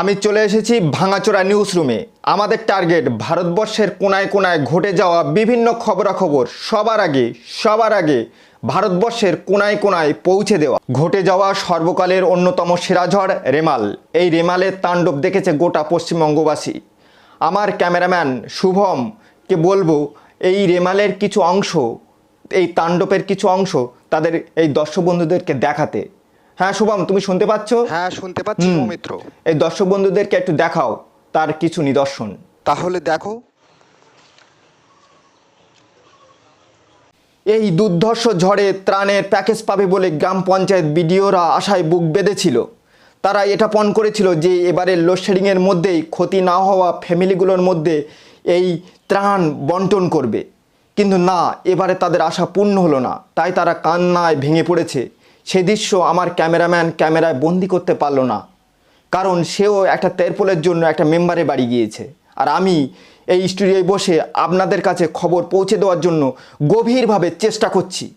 আমি চলে এসেছি ভাঙাচোরা নিউজ রুমে আমাদের টার্গেট ভারতবর্ষের কোনায় কোনায় ঘটে যাওয়া বিভিন্ন খবরাখবর সবার আগে সবার আগে ভারতবর্ষের কোনায় কোনায় পৌঁছে দেওয়া। ঘটে যাওয়া সর্বকালের অন্যতম সেরাঝড় রেমাল। এই রেমালের তাণ্ডব দেখেছে গোটা পশ্চিমবঙ্গবাসী। আমার ক্যামেরাম্যান শুভমকে বলব, এই রেমালের কিছু অংশ, এই তাণ্ডবের কিছু অংশ তাদের, এই দর্শক বন্ধুদেরকে দেখাতে। হ্যাঁ শুভম তুমি শুনতে পাচ্ছ? হ্যাঁ শুনতে পাচ্ছি সৌমিত্র এই দর্শক বন্ধুদেরকে একটু দেখাও তার কিছু নিদর্শন। তাহলে দেখো। এই দুর্ধর্ষ ঝড়ে ত্রাণের প্যাকেজ পাবে বলে গ্রাম পঞ্চায়েত বিডিওরা আশায় বুক বেঁধেছিল। তারা এটা পণ করেছিল যে এবারে লোডশেডিংয়ের মধ্যেই ক্ষতি না হওয়া ফ্যামিলিগুলোর মধ্যে এই ত্রাণ বন্টন করবে। কিন্তু না এবারে তাদের আশা পূর্ণ হলো না। তাই তারা কান্নায় ভেঙে পড়েছে। সেই দৃশ্য আমার ক্যামেরাম্যান ক্যামেরায় বন্দি করতে পারল না। কারণ সেও একটা তেরপোলের জন্য একটা মেম্বারে বাড়ি গিয়েছে। আর আমি এই স্টুডিওয় বসে আপনাদের কাছে খবর পৌঁছে দেওয়ার জন্য গভীরভাবে চেষ্টা করছি।